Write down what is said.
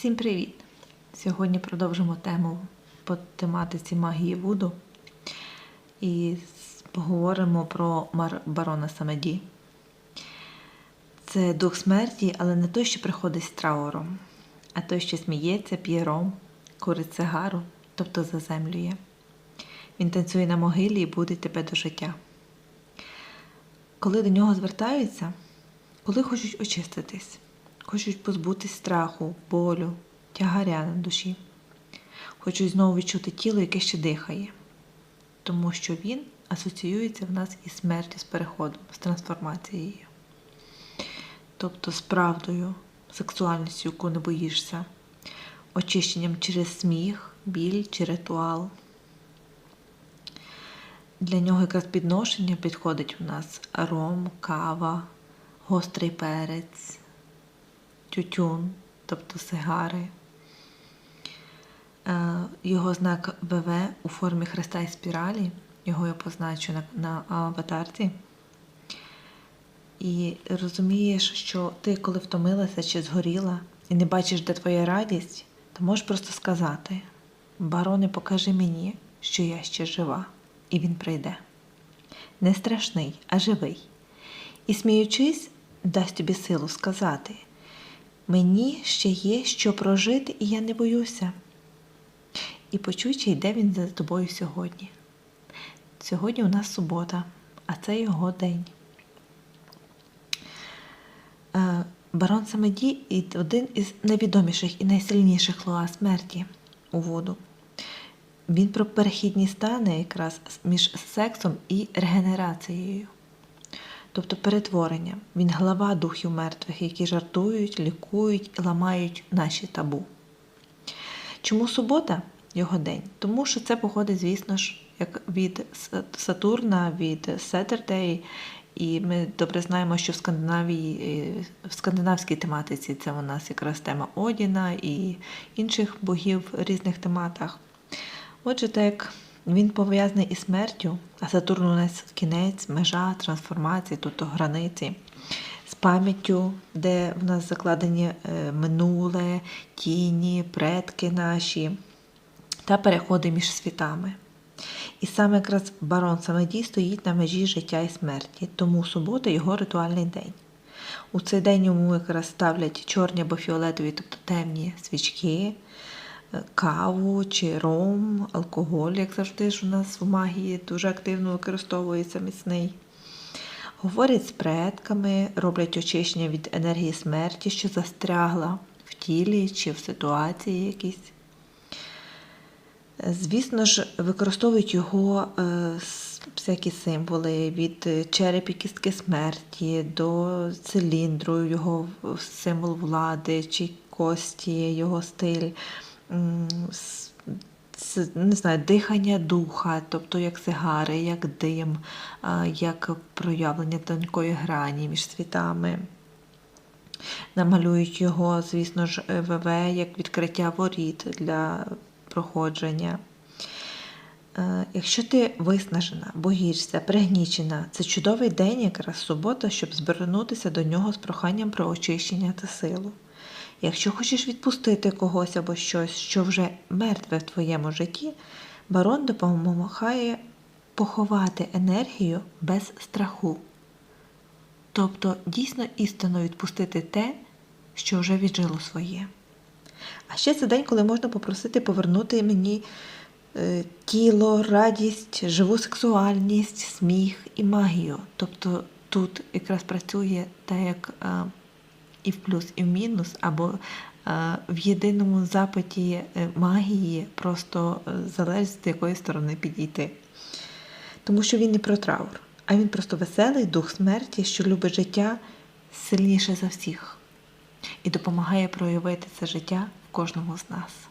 Всім привіт! Сьогодні продовжимо тему по тематиці магії Вуду і поговоримо про барона Самеді. Це дух смерті, але не той, що приходить з трауром, а той, що сміється, п'є ром, курить сигару, тобто заземлює. Він танцює на могилі і буде тебе до життя. Коли до нього звертаються, коли хочуть очиститись, хочуть позбутись страху, болю, тягаря на душі, хочуть знову відчути тіло, яке ще дихає, тому що він асоціюється в нас із смертю, з переходом, з трансформацією, тобто з правдою, сексуальністю, яку не боїшся, очищенням через сміх, біль чи ритуал. Для нього якраз підношення підходить у нас ром, кава, гострий перець, тютюн, тобто сигари. Е, Його знак ВВ у формі хреста і спіралі, його я позначу на, на аватарці. І розумієш, що ти, коли втомилася чи згоріла і не бачиш, де твоя радість, то можеш просто сказати: Бароне, покажи мені, що я ще жива, і він прийде. Не страшний, а живий. І сміючись, дасть тобі силу сказати: Мені ще є що прожити, і я не боюся. І почуй, чи йде він за тобою сьогодні. Сьогодні у нас субота, а це його день. Е, Барон Самеді один із найвідоміших і найсильніших лоа смерті у воду. Він про перехідні стани якраз між сексом і регенерацією, тобто перетворення. Він глава духів мертвих, які жартують, лікують і ламають наші табу. Чому субота його день? Тому що це походить, звісно ж, як від Сатурна, від Saturday, і ми добре знаємо, що в Скандинавії, е, в скандинавській тематиці це у нас якраз тема Одіна і інших богів в різних тематах. Отже, так як він пов'язаний із смертю, а Сатурн у нас кінець, межа, трансформації, тобто границі, з пам'яттю, де в нас закладені е, минуле, тіні, предки наші та переходи між світами. І саме якраз барон Самедій стоїть на межі життя і смерті, тому субота його ритуальний день. У цей день йому якраз ставлять чорні або фіолетові, тобто темні свічки, каву чи ром, алкоголь, як завжди ж у нас в магії дуже активно використовується міцний. Говорять з предками, роблять очищення від енергії смерті, що застрягла в тілі чи в ситуації якійсь. Звісно ж, використовують його е, всякі символи від е, черепі кістки смерті до циліндру, його символ влади чи кості, його стиль, не знаю, дихання духа, тобто як сигари, як дим, як проявлення тонкої грані між світами. Намалюють його, звісно ж, ВВ як відкриття воріт для проходження. Е, Якщо ти виснажена, боїшся, пригнічена, це чудовий день, якраз субота, щоб звернутися до нього з проханням про очищення та силу. Якщо хочеш відпустити когось або щось, що вже мертве в твоєму житті, барон допомагає поховати енергію без страху. Тобто дійсно істинно відпустити те, що вже віджило своє. А ще це день, коли можна попросити повернути мені е, тіло, радість, живу сексуальність, сміх і магію. Тобто тут якраз працює так, як е, і в плюс, і в мінус, або е, в єдиному запиті е, магії просто е, залежить з якої сторони підійти. Тому що він не про траур, а він просто веселий дух смерті, що любить життя сильніше за всіх і допомагає проявити це життя в кожному з нас.